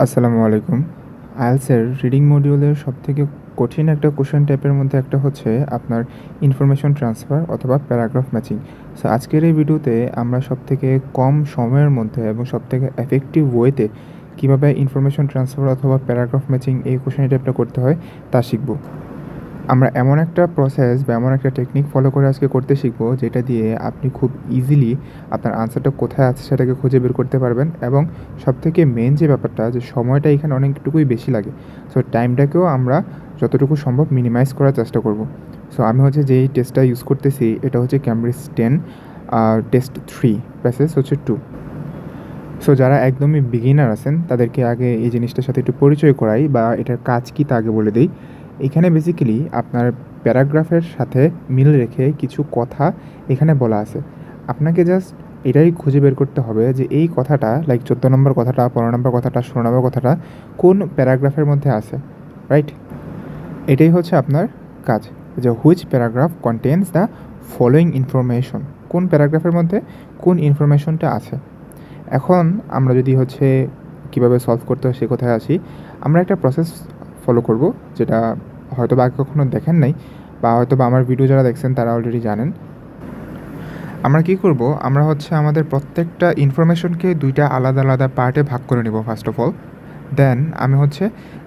আসসালামু আলাইকুম। আইএলসের রিডিং মডিউলের সবথেকে কঠিন একটা কোশ্চেন টাইপের মধ্যে একটা হচ্ছে আপনার ইনফরমেশন ট্রান্সফার অথবা প্যারাগ্রাফ ম্যাচিং সো আজকের এই ভিডিওতে আমরা সবথেকে কম সময়ের মধ্যে এবং সবথেকে এফেক্টিভ ওয়েতে কীভাবে ইনফরমেশন ট্রান্সফার অথবা প্যারাগ্রাফ ম্যাচিং এই কোশ্চেন টাইপটা করতে হয় তা শিখব। আমরা এমন একটা প্রসেস বা এমন একটা টেকনিক ফলো করে আজকে করতে শিখব, যেটা দিয়ে আপনি খুব ইজিলি আপনার আনসারটা কোথায় আছে সেটাকে খুঁজে বের করতে পারবেন এবং সবথেকে মেন যে ব্যাপারটা, যে সময়টা এখানে অনেকটুকুই বেশি লাগে। সো টাইমটাকেও আমরা যতটুকু সম্ভব মিনিমাইজ করার চেষ্টা করব। সো আমি হচ্ছে যেই টেস্টটা ইউজ করতেছি, এটা হচ্ছে Cambridge ten test three passage হচ্ছে টু সো যারা একদমই বিগিনার আছেন, তাদেরকে আগে এই জিনিসটার সাথে একটু পরিচয় করাই বা এটার কাজ কী তা আগে বলে দিই। এখানে বেসিক্যালি আপনার প্যারাগ্রাফের সাথে মিল রেখে কিছু কথা এখানে বলা আছে। আপনাকে জাস্ট এটাই খুঁজে বের করতে হবে যে এই কথাটা লাইক চোদ্দ নম্বর কথাটা, পনেরো নম্বর কথাটা, ষোলো নম্বর কথাটা কোন প্যারাগ্রাফের মধ্যে আছে রাইট এটাই হচ্ছে আপনার কাজ, যে which paragraph contains the following information কোন প্যারাগ্রাফের মধ্যে কোন ইনফরমেশনটা আছে। এখন আমরা যদি হচ্ছে কীভাবে সলভ করতে হয় সে কোথায় আসি, আমরা একটা প্রসেস ফলো করব, যেটা হয়তো বা কখনো দেখেন নাই, বা হয়তো বা আমার ভিডিও যারা দেখছেন তারা অলরেডি জানেন। আমরা কি করব? আমরা হচ্ছে আমাদের প্রত্যেকটা ইনফরমেশনকে দুইটা আলাদা আলাদা পার্টে ভাগ করে নেব ফার্স্ট অফ অল দেন আমি হচ্ছে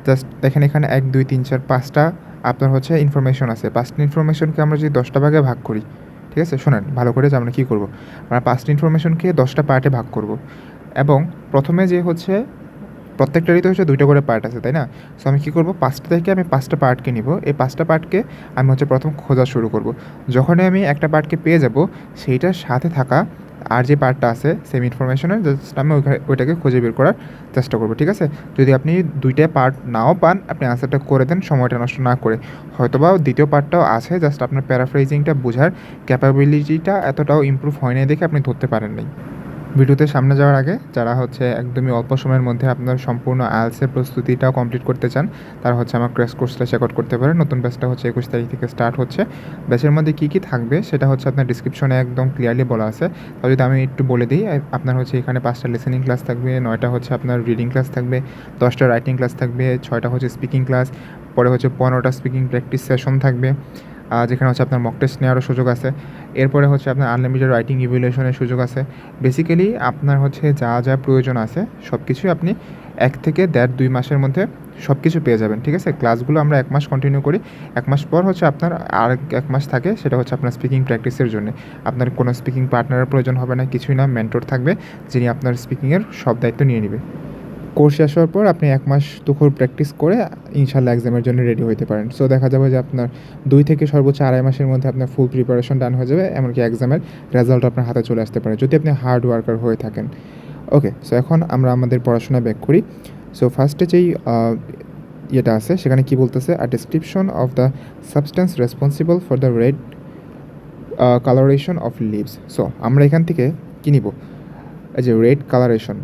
জাস্ট দেখেন এখানে এক, দুই, তিন, চার, পাঁচটা আপনার হচ্ছে ইনফরমেশন আছে। পাঁচটা ইনফরমেশনকে আমরা যদি দশটা ভাগে ভাগ করি, ঠিক আছে? শোনেন, ভালো করে যে আমরা কী করব? আমরা পাঁচটা ইনফরমেশনকে দশটা পার্টে ভাগ করব। এবং প্রথমে যে হচ্ছে প্রত্যেকটারই তো হচ্ছে দুইটা করে পার্ট আছে, তাই না? সো আমি কী করব? পাঁচটা থেকে আমি পাঁচটা পার্টকে নিব। এই পাঁচটা পার্টকে আমি হচ্ছে প্রথম খোঁজা শুরু করব। যখনই আমি একটা পার্টকে পেয়ে যাব, সেইটার সাথে থাকা আর যে পার্টটা আছে সেম ইনফরমেশনের জাস্ট আমি ওইটাকে খুঁজে বের করার চেষ্টা করব, ঠিক আছে? যদি আপনি দুইটা পার্ট নাও পান, আপনি আনসারটা করে দেন, সময়টা নষ্ট না করে। হয়তোবা দ্বিতীয় পার্টটাও আছে জাস্ট আপনার প্যারাফ্রাইজিংটা বোঝার ক্যাপাবিলিটিটা এতটাও ইম্প্রুভ হয় নাই দেখে আপনি ধরতে পারেন নাই। ভিডিওতে সামনে যাওয়ার আগে যারা হচ্ছে একদমই অল্প সময়ের মধ্যে আপনার সম্পূর্ণ আইএলসের প্রস্তুতিটাও কমপ্লিট করতে চান, তারা হচ্ছে আমার ক্র্যাশ কোর্সটা চেক আউট করতে পারেন। নতুন ব্যাচটা হচ্ছে একুশ তারিখ থেকে স্টার্ট হচ্ছে। ব্যাচের মধ্যে কী কী থাকবে সেটা হচ্ছে আপনার ডিসক্রিপশনে একদম ক্লিয়ারলি বলা আছে। তাহলে যদি আমি একটু বলে দিই আপনার হচ্ছে এখানে পাঁচটা লিসেনিং ক্লাস থাকবে, নয়টা হচ্ছে আপনার রিডিং ক্লাস থাকবে, দশটা রাইটিং ক্লাস থাকবে, ছয়টা হচ্ছে স্পিকিং ক্লাস পরে হচ্ছে পনেরোটা স্পিকিং প্র্যাকটিস সেশন থাকবে। যেখানে হচ্ছে আপনার মক টেস্ট নেওয়ারও সুযোগ আছে। এরপরে হচ্ছে আপনার আনলিমিটেড রাইটিং ইভ্যালুয়েশনের সুযোগ আছে। বেসিক্যালি আপনার হচ্ছে যা যা প্রয়োজন আছে সব কিছুই আপনি এক থেকে দেড় দুই মাসের মধ্যে সব কিছু পেয়ে যাবেন, ঠিক আছে? ক্লাসগুলো আমরা এক মাস কন্টিনিউ করি। এক মাস পর হচ্ছে আপনার আর এক মাস থাকে, সেটা হচ্ছে আপনার স্পিকিং প্র্যাকটিসের জন্য। আপনার কোনো স্পিকিং পার্টনারের প্রয়োজন হবে না, কিছুই না মেন্টর থাকবে, যিনি আপনার স্পিকিংয়ের সব দায়িত্ব নিয়ে নেবে। কোর্স শেষ হওয়ার পর আপনি এক মাস তুখর প্র্যাকটিস করে ইনশাল্লাহ এক্সামের জন্য রেডি হতে পারেন। সো দেখা যাবে যে আপনার দুই থেকে সর্বোচ্চ আড়াই মাসের মধ্যে আপনার ফুল প্রিপারেশন ডান হয়ে যাবে, এমনকি এক্সামের রেজাল্ট আপনার হাতে চলে আসতে পারে, যদি আপনি হার্ড ওয়ার্কার হয়ে থাকেন। ওকে সো এখন আমরা আমাদের পড়াশোনা ব্যাক করি। সো ফার্স্টে যেই ইয়েটা আছে, সেখানে কি বলতেছে? A description of the substance responsible for the red colouration of leaves so আমরা এখান থেকে কী নিব? এই যে রেড কালারেশন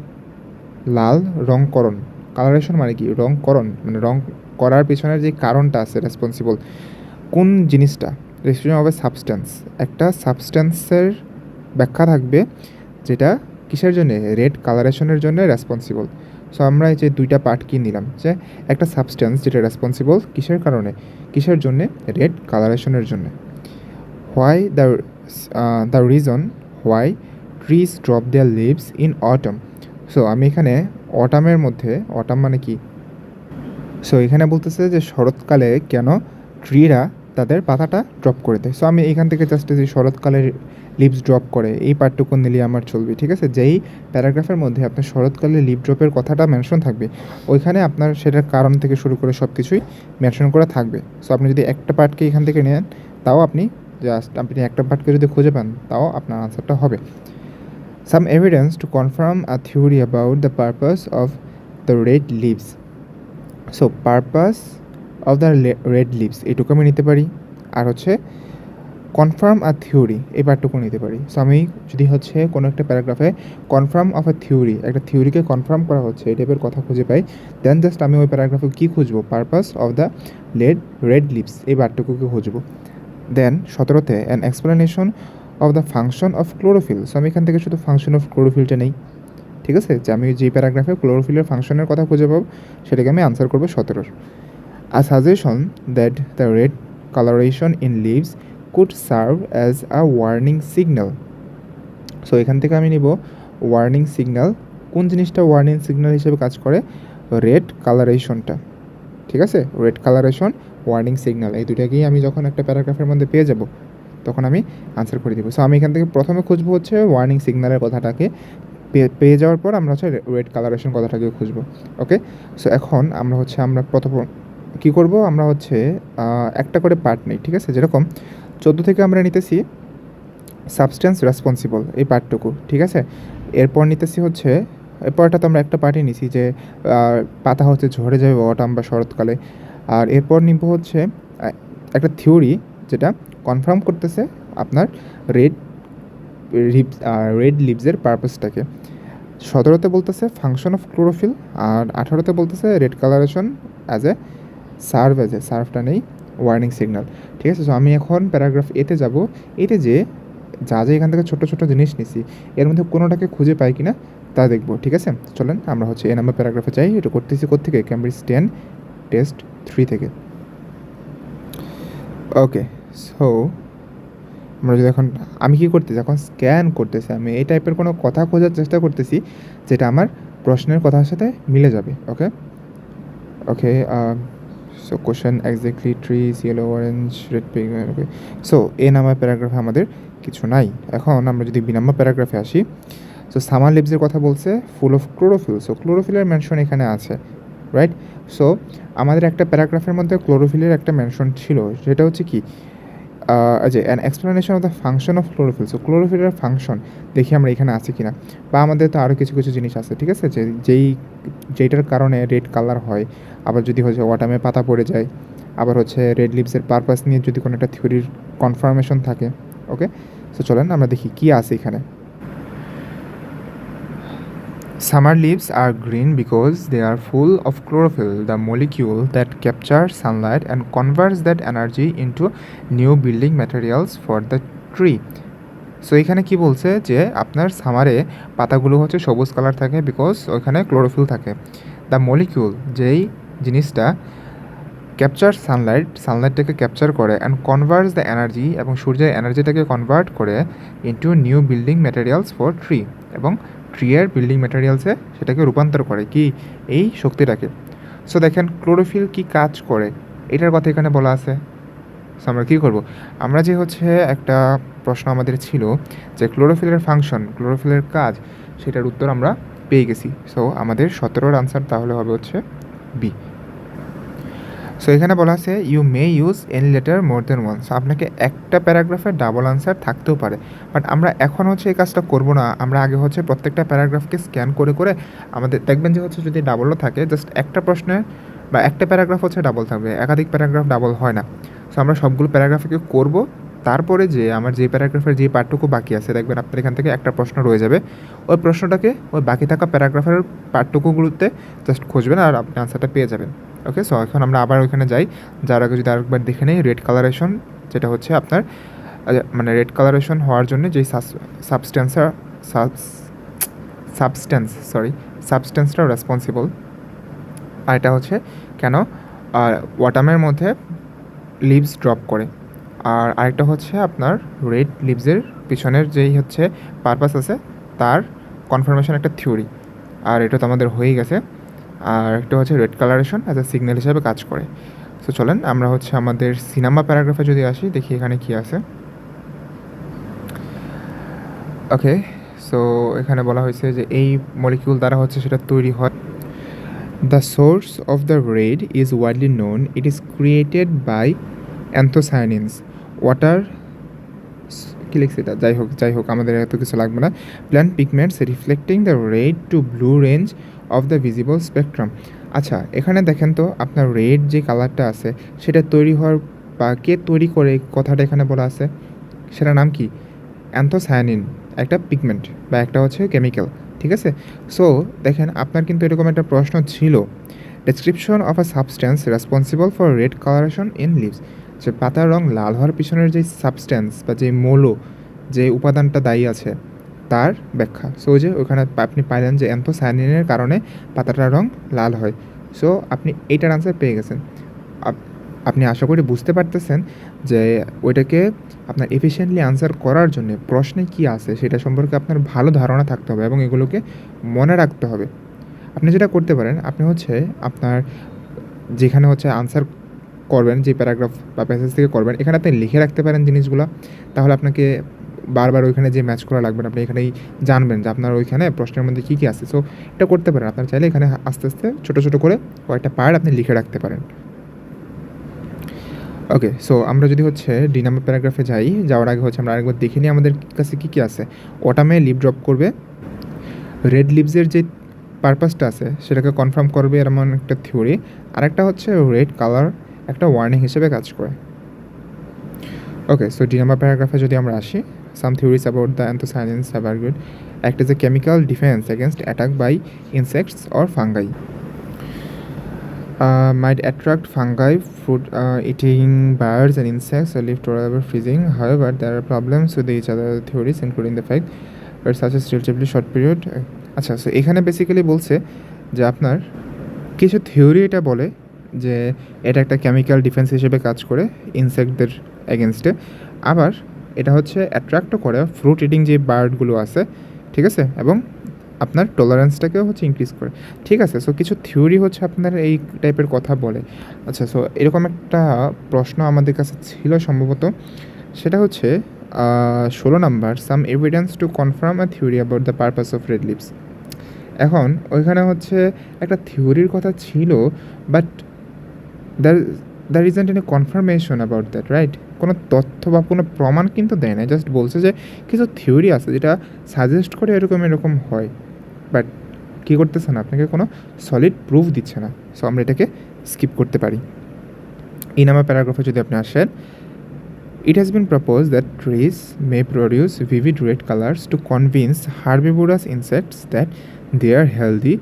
লাল রংকরণ কালারেশন মানে কি? রংকরণ মানে রং করার পিছনের যে কারণটা আছে রেসপন্সিবল কোন জিনিসটা? রেসপন্সিবল হবে সাবস্টেন্স একটা সাবস্টেন্সের ব্যাখ্যা থাকবে যেটা কিসের জন্য? রেড কালারেশনের জন্য রেসপন্সিবল সো আমরা এই যে দুইটা পার্ট কি নিলাম? যে একটা সাবস্টেন্স যেটা রেসপন্সিবল কিসের কারণে? কিসের জন্যে? রেড কালারেশনের জন্য। Why the the reason why trees drop their leaves in autumn so আমি এখানে অটামের মধ্যে, অটাম মানে কি? সো এখানে বলতেছে যে শরৎকালে কেন ট্রিরা তাদের পাতাটা ড্রপ করে দেয়। সো আমি এখান থেকে জাস্ট যে শরৎকালে লিভস ড্রপ করে, এই পার্টটুকু নিলে আমার চলবে, ঠিক আছে? যেই প্যারাগ্রাফের মধ্যে আপনার শরৎকালে লিপ ড্রপের কথাটা মেনশন থাকবে, ওইখানে আপনার সেটার কারণ থেকে শুরু করে সব কিছুই মেনশন করা থাকবে। সো আপনি যদি একটা পার্টকে এখান থেকে নেন, তাও আপনি জাস্ট আপনি একটা পার্টকে যদি খুঁজে পান, তাও আপনার আনসারটা হবে। Some evidence to confirm a theory about the purpose of the red leaves. Purpose of the le- red leaves, এটুকু আমি নিতে পারি। আর হচ্ছে কনফার্ম আ থিওরি এই পার্টটুকু নিতে পারি। সো আমি যদি হচ্ছে কোনো একটা প্যারাগ্রাফে কনফার্ম অফ আ থিওরি একটা থিওরিকে কনফার্ম করা হচ্ছে, এই টাইপের কথা খুঁজে পাই দেন জাস্ট আমি ওই প্যারাগ্রাফে কী খুঁজবো? Purpose of the led red leaves এই পার্টটুকুকে খুঁজবো। Then সতেরোতে an explanation of the function of chlorophyll so আমি এখান থেকে শুধু ফাংশন অফ ক্লোরোফিলটা নেই, ঠিক আছে? যে আমি যে প্যারাগ্রাফে ক্লোরোফিলের ফাংশনের কথা খুঁজে পাবো, সেটাকে আমি আনসার করব সতেরোর। A suggestion that the red coloration in leaves could serve as a warning signal so এখান থেকে আমি নিব ওয়ার্নিং সিগন্যাল কোন জিনিসটা ওয়ার্নিং সিগন্যাল হিসেবে কাজ করে? রেড কালারেশনটা ঠিক আছে? রেড কালারেশন ওয়ার্নিং সিগন্যাল এই দুটাকেই আমি যখন একটা প্যারাগ্রাফের মধ্যে পেয়ে যাব তখন আমি আনসার করে দিব। সো আমি এখান থেকে প্রথমে খুঁজবো হচ্ছে ওয়ার্নিং সিগন্যালের কথাটাকে। পেয়ে- যাওয়ার পর আমরা হচ্ছে রেড কালারেশন কথাটাকে খুঁজবো। ওকে সো এখন আমরা হচ্ছে, আমরা প্রথম কী করব? আমরা হচ্ছে একটা করে পার্ট নেই, ঠিক আছে? যেরকম চোদ্দ থেকে আমরা নিতেছি সাবস্টেন্স রেসপন্সিবল এই পার্টটুকু ঠিক আছে? এরপর নিতেছি হচ্ছে, এরপরটা তো আমরা একটা পার্টই নিছি যে পাতা হচ্ছে ঝরে যাবে অটাম বা শরৎকালে। আর এরপর নিব হচ্ছে একটা থিওরি যেটা কনফার্ম করতেছে আপনার রেড লিভস রেড লিভসের পারপাসটাকে সতেরোতে বলতেছে ফাংশন অফ ক্লোরোফিল আর আঠারোতে বলতেছে red coloration as a serve as a সার্ভটা নেই ওয়ার্নিং সিগন্যাল ঠিক আছে সো আমি এখন প্যারাগ্রাফ এতে যাব। এতে যে যা যা এখান থেকে ছোটো ছোটো জিনিস নিছি, এর মধ্যে কোনোটাকে খুঁজে পাই কিনা তা দেখব, ঠিক আছে? চলেন, আমরা হচ্ছে এ নাম্বার প্যারাগ্রাফে চাই এটা করতেছি কোথেকে ক্যামব্রিজ টেন টেস্ট থ্রি থেকে। ওকে সো আমরা যদি এখন, আমি কী করতেছি? এখন স্ক্যান করতেছি আমি। এই টাইপের কোনো কথা খোঁজার চেষ্টা করতেছি যেটা আমার প্রশ্নের কথার সাথে মিলে যাবে okay okay so question exactly trees yellow orange red pink okay so A number প্যারাগ্রাফে আমাদের কিছু নাই। এখন আমরা যদি বি নাম্বার প্যারাগ্রাফে আসি সো সামার লিপসের কথা বলছে ফুল অফ ক্লোরোফিল সো ক্লোরোফিলের মেনশন এখানে আছে রাইট সো আমাদের একটা প্যারাগ্রাফের মধ্যে ক্লোরোফিলের একটা মেনশন ছিল। সেটা হচ্ছে কি? যে an explanation of the function of chlorophyll so ক্লোরোফিলের ফাংশন দেখি আমরা এখানে আছে কিনা। বা আমাদের তো আরও কিছু কিছু জিনিস আছে, ঠিক আছে? যে, যেই, যেইটার কারণে রেড কালার হয়, আবার যদি হচ্ছে ওয়াটামে পাতা পড়ে যায়, আবার হচ্ছে রেড লিপসের পারপাস নিয়ে যদি কোনো একটা থিওরির কনফার্মেশন থাকে ওকে সো চলেন আমরা দেখি কী আছে এখানে। Summer leaves are green because they are full of chlorophyll, the molecule that captures sunlight and converts that energy into new building materials for the tree. So এখানে কি বলছে যে আপনার সামারে পাতাগুলো হচ্ছে সবুজ কালার থাকে বিকজ ওইখানে ক্লোরোফিল থাকে দ্য মলিকিউল যেই জিনিসটা ক্যাপচার সানলাইট সানলাইটটাকে ক্যাপচার করে অ্যান্ড কনভার্টস দ্য এনার্জি এবং সূর্যের এনার্জিটাকে কনভার্ট করে into new building materials for tree এবং ট্রিয়ের বিল্ডিং ম্যাটেরিয়ালসে সেটাকে রূপান্তর করে কি? এই শক্তিটাকে। সো দেখেন ক্লোরোফিল কি কাজ করে? এটার কথা এখানে বলা আছে। সো আমরা কী করব? আমরা যে হচ্ছে একটা প্রশ্ন আমাদের ছিল যে ক্লোরোফিলের ফাংশন ক্লোরোফিলের কাজ, সেটার উত্তর আমরা পেয়ে গেছি। সো আমাদের সতেরোর আনসার তাহলে হবে হচ্ছে বি সো এখানে বলা আছে you may use any letter more than once আপনাকে একটা প্যারাগ্রাফের ডাবল আনসার থাকতেও পারে। বাট আমরা এখন হচ্ছে এই কাজটা করব না। আমরা আগে হচ্ছে প্রত্যেকটা প্যারাগ্রাফকে স্ক্যান করে করে আমাদের দেখবেন যে হচ্ছে যদি ডাবলও থাকে জাস্ট একটা প্রশ্নে বা একটা প্যারাগ্রাফ হচ্ছে ডাবল থাকবে। একাধিক প্যারাগ্রাফ ডাবল হয় না। সো আমরা সবগুলো প্যারাগ্রাফকে করব। তারপরে যে আমার যে প্যারাগ্রাফের যে পার্টটুকু বাকি আছে, দেখবেন আপনার এখান থেকে একটা প্রশ্ন রয়ে যাবে। ওই প্রশ্নটাকে ওই বাকি থাকা প্যারাগ্রাফের পার্টটুকুগুলোতে জাস্ট খুঁজবেন আর আপনি আনসারটা পেয়ে যাবেন। ওকে সো এখন আমরা আবার ওইখানে যাই। যার আগে যদি আরেকবার দেখে নেই রেড কালারেশন যেটা হচ্ছে আপনার মানে রেড কালারেশন হওয়ার জন্য যেই সাবস্টেন্সার সাবস্টেন্স সরি সাবস্টেন্সটা রেসপন্সিবল আর এটা হচ্ছে কেন? আর ওয়াটামের মধ্যে লিভস ড্রপ করে। আর আরেকটা হচ্ছে আপনার রেড লিভসের পিছনের যেই হচ্ছে পারপাস আছে, তার কনফার্মেশন একটা থিওরি আর এটা তো আমাদের হয়েই গেছে। আর একটা হচ্ছে red coloration as a signal হিসাবে কাজ করে। সো চলেন আমরা হচ্ছে আমাদের সিনেমা প্যারাগ্রাফে যদি আসি, দেখি এখানে কি আছে। ওকে সো এখানে বলা হয়েছে যে এই মলিকিউল দ্বারা হচ্ছে সেটা তৈরি হয়। The source of the red is widely known it is created by anthocyanins water কী লিখছে এটা? যাই হোক যাই হোক, আমাদের এত কিছু লাগবে না। Plant pigments reflecting the red to blue range of the visible spectrum আচ্ছা এখানে দেখেন তো, আপনার রেড যে কালারটা আছে, সেটা তৈরি হওয়ার বা কে তৈরি করে কথাটা এখানে বলা আছে? সেটার নাম কি? অ্যান্থোসায়ানিন একটা পিগমেন্ট বা একটা হচ্ছে কেমিক্যাল ঠিক আছে? সো দেখেন, আপনার কিন্তু এরকম একটা প্রশ্ন ছিল। Description of a substance responsible for red coloration in leaves যে পাতার রং লাল হওয়ার পিছনের যে সাবস্ট্যান্স বা যে মৌল, যে উপাদানটা দায়ী আছে, তার ব্যাখ্যা। সো যে ওখানে আপনি পাইলেন যে অ্যান্থোসায়ানিনের কারণে পাতাটার রং লাল হয়। সো আপনি এইটার আনসার পেয়ে গেছেন। আপ- আপনি আশা করি বুঝতে পারতেছেন যে ওইটাকে আপনার এফিসিয়েন্টলি আনসার করার জন্য প্রশ্নে কি আছে সেটা সম্পর্কে আপনার ভালো ধারণা থাকতে হবে এবং এগুলোকে মনে রাখতে হবে। আপনি যেটা করতে পারেন, আপনি হচ্ছে আপনার যেখানে হচ্ছে আনসার করবেন, যে প্যারাগ্রাফ বা প্যাসেজ থেকে করবেন, এখানে আপনি লিখে রাখতে পারেন জিনিসগুলো। তাহলে আপনাকে বারবার ওইখানে যে ম্যাচ করা লাগবে আপনি এখানেই জানবেন যে আপনার ওইখানে প্রশ্নের মধ্যে কী কী আছে। সো এটা করতে পারেন। আপনার চাইলে এখানে আস্তে আস্তে ছোটো ছোটো করে কয়েকটা পার্ট আপনি লিখে রাখতে পারেন। ওকে সো আমরা যদি হচ্ছে ডি নাম্বার প্যারাগ্রাফে যাই, যাওয়ার আগে হচ্ছে আমরা আরেকবার দেখে নিই আমাদের কাছে কী কী আছে। ওটামে লিপ ড্রপ করবে? রেড লিভসের যে পারপাসটা আছে, সেটাকে কনফার্ম করবে এমন একটা থিওরি আরেকটা হচ্ছে রেড কালার একটা ওয়ার্নিং হিসেবে কাজ করে। ওকে সো ডি নম্বর প্যারাগ্রাফে যদি আমরা আসি some theories about the anthocyanins have argued act as a chemical defence against attack by insects or fungi might attract fungi food eating buyers and insects leaf tore আবার freezing how but there are problems with each other theories including the fact but such as relatively short period আচ্ছা so এখানে basically বলছে যে আপনার কিছু theory এটা বলে যে এটা একটা কেমিক্যাল ডিফেন্স হিসেবে কাজ করে ইনসেক্টদের এগেনস্টে আবার এটা হচ্ছে অ্যাট্রাক্টও করে ফ্রুট ইটিং যে বার্ডগুলো আছে, ঠিক আছে? এবং আপনার টলারেন্সটাকেও হচ্ছে ইনক্রিজ করে। ঠিক আছে সো কিছু থিওরি হচ্ছে আপনার এই টাইপের কথা বলে। আচ্ছা সো এরকম একটা প্রশ্ন আমাদের কাছে ছিল সম্ভবত। সেটা হচ্ছে ষোলো number some evidence to confirm a theory about the purpose of red leaves এখন ওইখানে হচ্ছে একটা থিওরির কথা ছিল but there there is any confirmation about that right কোনো তথ্য বা কোনো প্রমাণ কিন্তু দেয় না জাস্ট বলছে যে কিছু থিওরি আছে যেটা সাজেস্ট করে এরকম এরকম হয়। বাট কী করতেছে না আপনাকে কোনো সলিড প্রুফ দিচ্ছে না। সো আমরা এটাকে স্কিপ করতে পারি। এই নামা প্যারাগ্রাফে যদি আপনি আসেন It has been proposed that trees may produce vivid red colors to convince herbivorous that they are healthy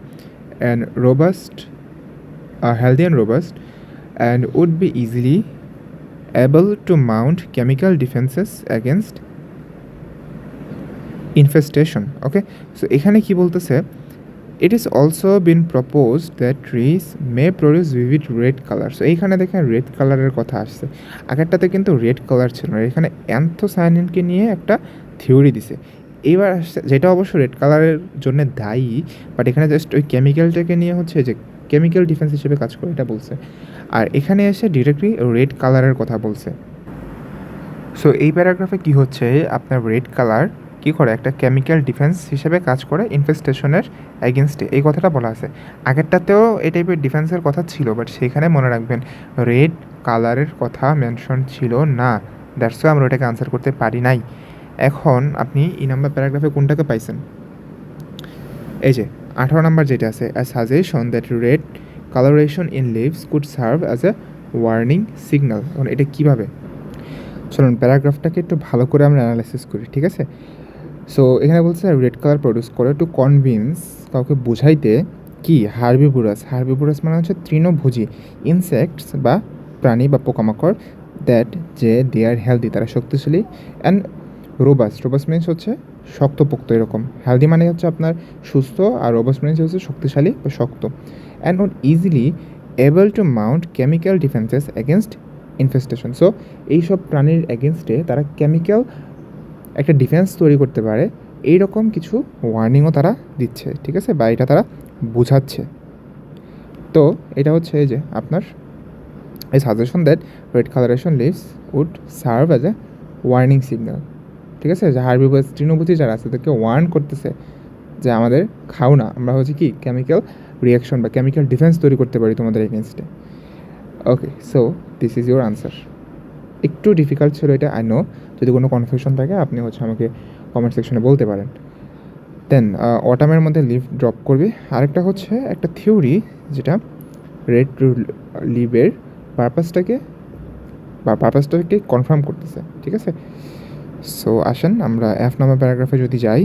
and robust, uh, healthy and robust, and would be easily able to mount chemical defenses against infestation. Okay, so এখানে কি বলতেছে? It is also been propose that trees may produce vivid red colour so এইখানে দেখেন red কালারের কথা আসছে। আগেরটাতে কিন্তু red colour ছিল না। এখানে অ্যান্থোসায়ানিনকে নিয়ে একটা থিওরি দিছে। এবার আসছে যেটা অবশ্য রেড কালারের জন্য দায়ী বাট এখানে জাস্ট ওই কেমিক্যালটাকে নিয়ে হচ্ছে যে কেমিক্যাল ডিফেন্স হিসেবে কাজ করে এটা বলছে। আর এখানে এসে ডিরেক্টলি রেড কালারের কথা বলছে। সো এই প্যারাগ্রাফে কি হচ্ছে? আপনার রেড কালার কী করে? একটা কেমিক্যাল ডিফেন্স হিসেবে কাজ করে ইনফেস্টেশনের এগেনস্টে এই কথাটা বলা আছে। আগেরটাতেও এই টাইপের ডিফেন্সের কথা ছিল বাট সেখানে মনে রাখবেন রেড কালারের কথা মেনশন ছিল না। দ্যাটসও আমরা ওটাকে আনসার করতে পারি নাই। এখন আপনি এই নাম্বার প্যারাগ্রাফে কোনটাকে পাইছেন? এই যে, আঠারো নাম্বার যেটা আছে as suggestion that red coloration in leaves could serve as a warning signal এখন এটা কীভাবে? চলুন প্যারাগ্রাফটাকে একটু ভালো করে আমরা অ্যানালাইসিস করি, ঠিক আছে? সো এখানে বলছে রেড কালার প্রডিউস করে টু কনভিন্স কাউকে বোঝাইতে কি? হার্বিবুরাস হার্বিবুরাস মানে হচ্ছে তৃণভোজী। ইনসেক্টস বা প্রাণী বা পোকামাকড় দ্যাট যে দে আর হেলদি তারা শক্তিশালী অ্যান্ড রোবাস রোবাস মিনস হচ্ছে শক্তপোক্ত এরকম। হেলদি মানে হচ্ছে আপনার সুস্থ আর রোবাস মিনস হচ্ছে শক্তিশালী বা শক্ত। And not easily able to mount chemical defences against infestation so এইসব প্রাণীর এগেনস্টে তারা কেমিক্যাল একটা ডিফেন্স তৈরি করতে পারে। এই রকম কিছু ওয়ার্নিংও তারা দিচ্ছে, ঠিক আছে? বা এটা তারা বোঝাচ্ছে। তো, এটা হচ্ছে এই যে আপনার এই suggestion that red colouration leaves would serve as a warning signal ঠিক আছে? যে হার্বিভাস তৃণভূতি যারা আছে, তাদেরকে ওয়ার্ন করতেছে যে আমাদের খাও না। আমরা হচ্ছে কি কেমিক্যাল রিয়াকশন বা কেমিক্যাল ডিফেন্স তৈরি করতে পারি তোমাদের এগেনস্টে okay so this is your answer একটু ডিফিকাল্ট ছিল এটা আই নো যদি কোনো কনফিউশন থাকে, আপনি হচ্ছে আমাকে কমেন্ট সেকশনে বলতে পারেন। দেন অটামের মধ্যে লিভ ড্রপ করবে। আরেকটা হচ্ছে একটা থিওরি যেটা রেড লিভের পারপাসটাকে বা পারপাসটাকে কনফার্ম করতেছে, ঠিক আছে? সো আসেন, আমরা এফ নামে প্যারাগ্রাফে যদি যাই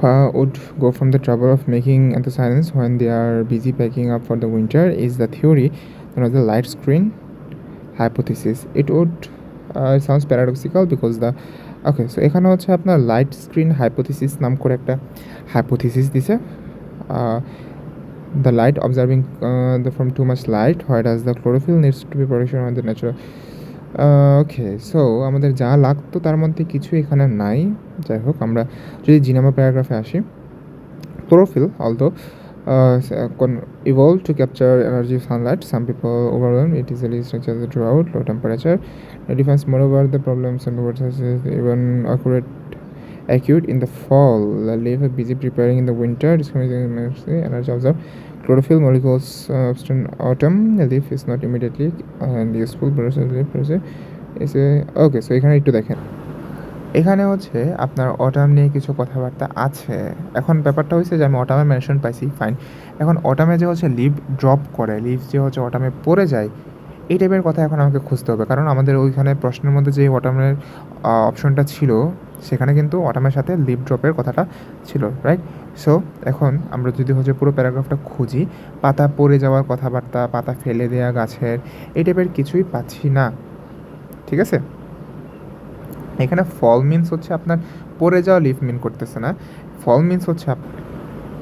হা would go from the travel of making and the silence when they are busy packing up for the winter is the theory the light screen hypothesis it would sounds paradoxical because the okay so এখানে হচ্ছে আপনার light screen hypothesis নাম করে একটা hypothesis দিছে। The light observing the from too much light white as the chlorophyll needs to be production on the natural okay so আমাদের যা লাগতো তার মধ্যে কিছু এখানে নাই যাই হোক আমরা যদি জিনামা প্যারাগ্রাফে আসি uh, uh, sunlight some people overwhelm it easily such as the drought low temperature it defines moreover the problems and what is even accurate acute in the fall the leaf are busy preparing in the winter discriminating energy energy observed chlorophyll molecules uh, obtain autumn the leaf is not immediately and useful process leaf is okay so এখানে একটু দেখেন। এখানে হচ্ছে আপনার autumn নিয়ে কিছু কথাবার্তা আছে। এখন ব্যাপারটা হচ্ছে যে আমি অটামে মেনশন পাইছি ফাইন এখন অটামে যে হচ্ছে লিভ ড্রপ করে লিভ যে হচ্ছে অটামে পড়ে যায় এই টাইপের কথা এখন আমাকে খুঁজতে হবে। কারণ আমাদের ওইখানে প্রশ্নের মধ্যে যে অটামের অপশনটা ছিল সেখানে কিন্তু অটামের সাথে লিভ ড্রপের কথাটা ছিল রাইট সো এখন আমরা যদি হচ্ছে পুরো প্যারাগ্রাফটা খুঁজি, পাতা পড়ে যাওয়ার কথাবার্তা, পাতা ফেলে দেওয়া গাছের, এই টাইপের কিছুই পাচ্ছি না। ঠিক আছে? এখানে ফল মিনস হচ্ছে আপনার পড়ে যাওয়া লিফ মিন করতেছে না। ফল মিনস হচ্ছে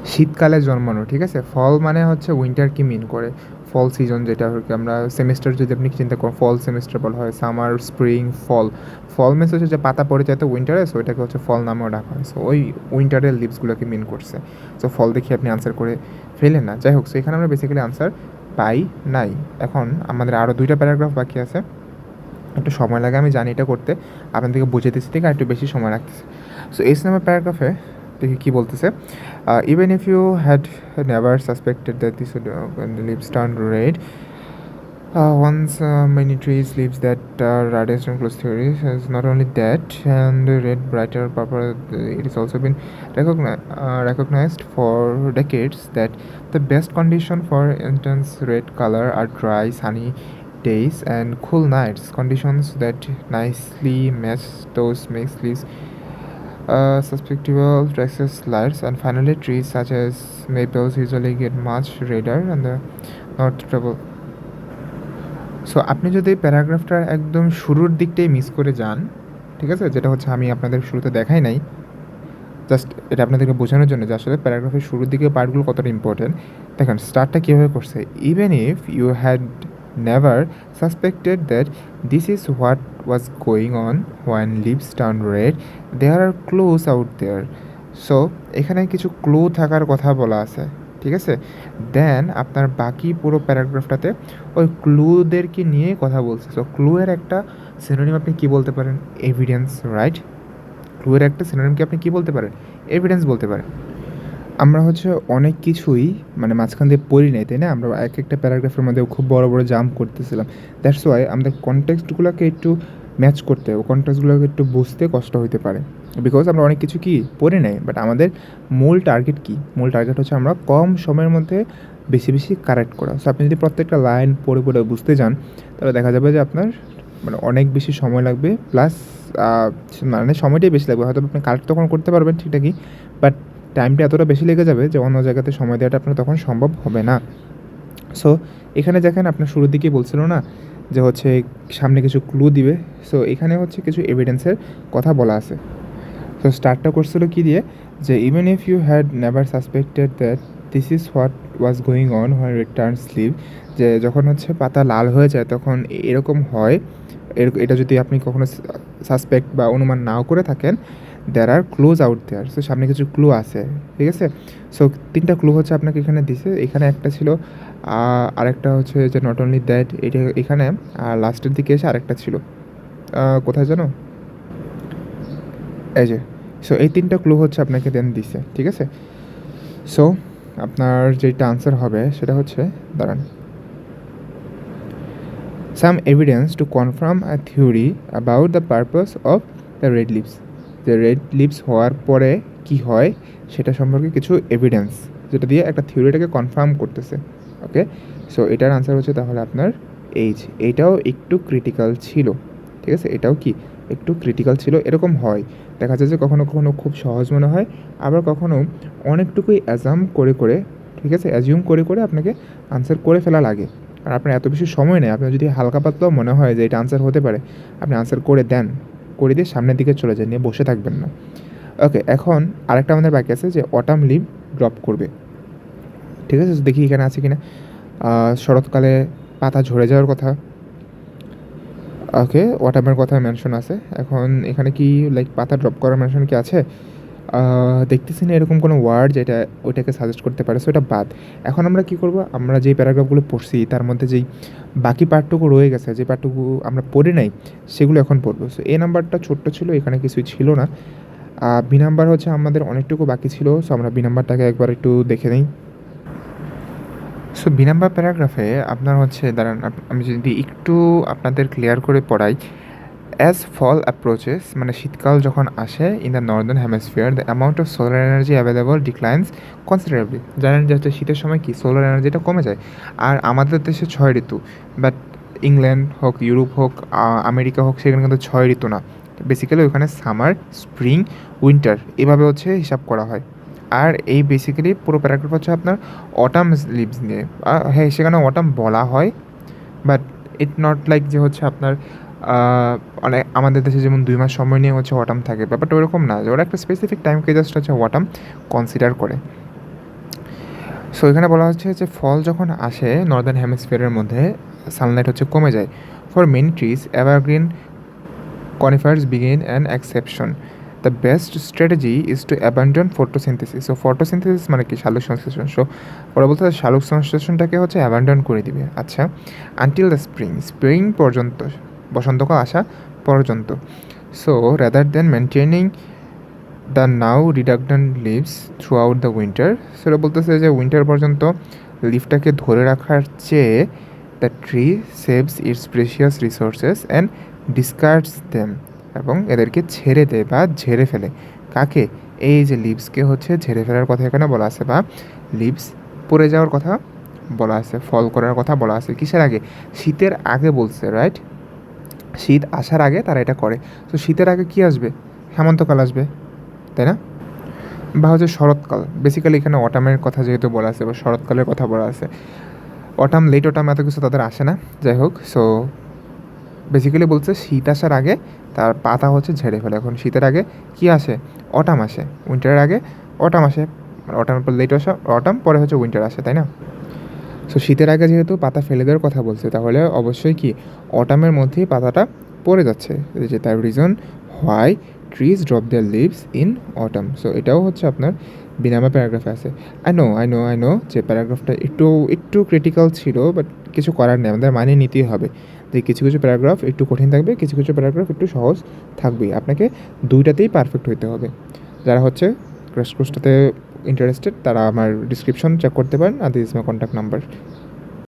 শীতকালে জন্মানো, ঠিক আছে? ফল মানে হচ্ছে উইন্টার কি মিন করে? ফল সিজন যেটা আর কি আমরা সেমিস্টার যদি আপনি চিন্তা করেন ফল সেমিস্টার বলা হয় summer spring fall fall means হচ্ছে যে পাতা পড়ে যায় তো উইন্টারে সো এটাকে হচ্ছে ফল নামেও ডাকা হয়। সো ওই উইন্টারের লিভসগুলোকে মিন করছে। সো ফল দেখে আপনি আনসার করে ফেলেন না। যাই হোক সো এখানে আমরা বেসিক্যালি আনসার পাই নাই। এখন আমাদের আরও দুইটা প্যারাগ্রাফ বাকি আছে। একটু সময় লাগে, আমি জানি এটা করতে। আপনাদেরকে বুঝাইতেছি থেকে আর একটু বেশি সময় রাখতেছে সো এই নাম্বার প্যারাগ্রাফে দেখি কী বলতেছে even if you had never suspected that this leaves turn red once uh, many trees leaves that are radiation close theory is not only that and red brighter purple it has also been recogni- uh, recognized for decades that the best condition for intense red color are dry sunny days and cool nights conditions that nicely match those makes leaves uh, susceptible to excess lights and finally trees such as maples usually get much redder and the north trouble. So আপনি যদি প্যারাগ্রাফটার একদম শুরুর দিকটাই miss করে যান ঠিক আছে? যেটা হচ্ছে আমি আপনাদের শুরুতে দেখাই নাই জাস্ট এটা আপনাদেরকে বোঝানোর জন্য যে আসলে প্যারাগ্রাফের শুরুর দিকে পার্টগুলো কতটা ইম্পর্টেন্ট দেখেন স্টার্টটা কীভাবে করছে? Even if you had never suspected that this is what was going on when leaves turn red there are clues out there so এখানে কিছু ক্লু থাকার কথা বলা আছে, ঠিক আছে? দেন আপনার বাকি পুরো প্যারাগ্রাফটাতে ওই ক্লুদেরকে নিয়ে কথা বলছে। সো ক্লুয়ের একটা সিনোনিম আপনি কী বলতে পারেন? এভিডেন্স রাইট ক্লুয়ের একটা সিনোনিমকে আপনি কী বলতে পারেন? এভিডেন্স বলতে পারেন। আমরা হচ্ছে অনেক কিছুই মানে মাঝখান দিয়ে পড়ি নাই, তাই না? আমরা এক একটা প্যারাগ্রাফের মধ্যে খুব বড় বড় জাম্প করতেছিলাম। দ্যাটস ওয়াই আমাদের কনটেক্সটগুলোকে একটু ম্যাচ করতে হবে কনটেক্সটগুলোকে একটু বুঝতে কষ্ট হতে পারে। বিকজ আমরা অনেক কিছু কি পড়ি নাই বাট আমাদের মূল টার্গেট কি? মূল টার্গেট হচ্ছে আমরা কম সময়ের মধ্যে বেশি বেশি কারেক্ট করা। সো আপনি যদি প্রত্যেকটা লাইন পড়ে পড়ে বুঝতে যান, তাহলে দেখা যাবে যে আপনার মানে অনেক বেশি সময় লাগবে প্লাস মানে সময়টাই বেশি লাগবে। হয়তো আপনি কারেক্ট তখন করতে পারবেন ঠিকঠাকই বাট টাইমটা এতটা বেশি লেগে যাবে যে অন্য জায়গাতে সময় দেওয়াটা আপনার তখন সম্ভব হবে না। সো এখানে দেখেন আপনার শুরুর দিকেই বলছিল না যে হচ্ছে সামনে কিছু ক্লু দিবে। সো এখানে হচ্ছে কিছু এভিডেন্সের কথা বলা আছে। সো স্টার্টটা করছিল কি দিয়ে? যে even if you had never suspected that this is what was going on where return sleeve যে যখন হচ্ছে পাতা লাল হয়ে যায় তখন এরকম হয়। এটা যদি আপনি কখনো সাসপেক্ট বা অনুমান নাও করে থাকেন there are clues out there so সামনে কিছু ক্লু আছে, ঠিক আছে? সো তিনটা ক্লু হচ্ছে আপনাকে এখানে দিছে। এখানে একটা ছিল আরেকটা হচ্ছে যে নট অনলি দ্যাট এটা এখানে, আর লাস্টের দিকে এসে আরেকটা ছিল। কোথায় জানো? এই যে সো এই তিনটা ক্লু হচ্ছে আপনাকে দেন দিছে, ঠিক আছে? সো আপনার যেটা আনসার হবে সেটা হচ্ছে, দাঁড়ান। Some evidence to confirm a theory about the purpose of the red lips যে রেড লিপস হওয়ার পরে কি হয়, সেটা সম্পর্কে কিছু এভিডেন্স যেটা দিয়ে একটা থিওরিটাকে কনফার্ম করতেছে ওকে সো এটার আনসার হচ্ছে তাহলে আপনার এইজ এটাও একটু ক্রিটিক্যাল ছিল, ঠিক আছে? এটাও কি? একটু ক্রিটিক্যাল ছিল, এরকম হয়। দেখা যায় যে কখনো কখনো খুব সহজ মনে হয়, আবার কখনো অনেকটুকুই অ্যাজাম করে করে, ঠিক আছে? অ্যাজিউম করে করে আপনাকে আনসার করে ফেলা লাগে। আর আপনার এত বেশি সময় নেই, আপনার যদি হালকা পাতলাও মনে হয় যে এটা আনসার হতে পারে, আপনি আনসার করে দেন। করে দিয়ে সামনের দিকে চলে যায়, নিয়ে বসে থাকবেন না। ওকে এখন আরেকটা আমাদের বাকি আছে যে অটাম লিভ ড্রপ করবে। ঠিক আছে? দেখি এখানে আছে কিনা। শরৎকালে পাতা ঝরে যাওয়ার কথা। ওকে অটামের কথা মেনশন আছে। এখন এখানে কি লাইক পাতা ড্রপ করার মেনশন কি আছে? দেখতেছি না এরকম কোনো ওয়ার্ড যেটা ওইটাকে সাজেস্ট করতে পারে সো এটা বাদ। এখন আমরা কি করব? আমরা যেই প্যারাগ্রাফগুলো পড়ছি, তার মধ্যে যেই বাকি পার্টটুকু রয়ে গেছে, যে পার্টটুকু আমরা পড়ে নাই, সেগুলো এখন পড়ব। সো এ নাম্বারটা ছোট্ট ছিল, এখানে কিছুই ছিল না। বি নাম্বার হচ্ছে আমাদের অনেকটুকু বাকি ছিল সো আমরা বি নাম্বারটাকে একবার একটু দেখে নিই। সো বি নাম্বার প্যারাগ্রাফে আপনার হচ্ছে, দাঁড়ান আমি যদি একটু আপনাদের ক্লিয়ার করে পড়াই অ্যাজ ফল অ্যাপ্রোচেস মানে শীতকাল যখন আসে in the northern hemisphere the amount of solar energy available declines considerably জানেন যে হচ্ছে শীতের সময় কি? সোলার এনার্জিটা কমে যায়। আর আমাদের দেশে ছয় ঋতু বাট ইংল্যান্ড হোক ইউরোপ হোক আমেরিকা হোক, সেখানে কিন্তু ছয় ঋতু না। বেসিক্যালি ওখানে সামার স্প্রিং উইন্টার এভাবে হচ্ছে হিসাব করা হয়। আর এই বেসিক্যালি পুরো প্যারাগ্রাফ হচ্ছে আপনার অটাম লিভস নিয়ে। হ্যাঁ সেখানে অটাম বলা হয় বাট ইট নট লাইক যে হচ্ছে আপনার অনেক আমাদের দেশে যেমন দুই মাস সময় নিয়ে হচ্ছে ওয়াটাম থাকে। ব্যাপারটা ওরকম না যে ওরা একটা স্পেসিফিক টাইমকে জাস্ট হচ্ছে ওয়াটাম কনসিডার করে। সো এখানে বলা হচ্ছে যে ফল যখন আসে নর্দার্ন হেমিসফিয়ারের মধ্যে সানলাইট হচ্ছে কমে যায়। For many trees evergreen conifers begin an exception. The best strategy is to abandon photosynthesis. So, photosynthesis মানে কি? শালুক সংশ্লেষণ। সো ওরা বলতে শালুক সংশ্লেষণটাকে হচ্ছে অ্যাবান্ডন করে দিবে। আচ্ছা আনটিল দ্য স্প্রিং স্প্রিং পর্যন্ত বসন্তকাল আসা পর্যন্ত। So rather than maintaining the now redundant leaves throughout the winter সেটা বলতেছে যে উইন্টার পর্যন্ত লিভটাকে ধরে রাখার চেয়ে the tree saves its precious resources and discards them এবং এদেরকে ছেড়ে দেয় বা ঝেড়ে ফেলে। কাকে? এই যে লিভসকে হচ্ছে ঝেড়ে ফেলার কথা এখানে বলা আছে বা লিভস পড়ে যাওয়ার কথা বলা আছে ফল করার কথা বলা আছে। কিসের আগে? শীতের আগে বলছে রাইট শীত আসার আগে তারা এটা করে। তো শীতের আগে কি আসবে? হেমন্তকাল আসবে, তাই না? বা হচ্ছে শরৎকাল। বেসিক্যালি এখানে অটামের কথা যেহেতু বলা আছে বা শরৎকালের কথা বলা আছে। অটাম লেট অটাম এত কিছু তাদের আসে না। যাই হোক সো বেসিক্যালি বলছে শীত আসার আগে তার পাতা হচ্ছে ঝেড়ে ফেলে। এখন শীতের আগে কি আসে? অটাম আসে। উইন্টারের আগে অটাম আসে। অটামের পর লেট আসা অটাম পরে হচ্ছে উইন্টার আসে, তাই না? সো শীতের আগে যেহেতু পাতা ফেলে দেওয়ার কথা বলছে, তাহলে অবশ্যই কি অটামের মধ্যেই পাতাটা পড়ে যাচ্ছে। যে তার reason why trees drop their leaves in autumn so এটাও হচ্ছে আপনার বিনামা প্যারাগ্রাফে আছে। I know I know I know যে প্যারাগ্রাফটা একটু একটু ক্রিটিক্যাল ছিল বাট কিছু করার নেই। আমাদের মানিয়ে নিতেই হবে যে কিছু কিছু প্যারাগ্রাফ একটু কঠিন থাকবে, কিছু কিছু প্যারাগ্রাফ একটু সহজ থাকবেই। আপনাকে দুইটাতেই পারফেক্ট হইতে হবে। যারা হচ্ছে ক্রাশ কোর্সটাতে ইন্টারেস্টেড তারা আমার ডিসক্রিপশন চেক করতে পারেন আর দিস মাই কন্ট্যাক্ট নাম্বার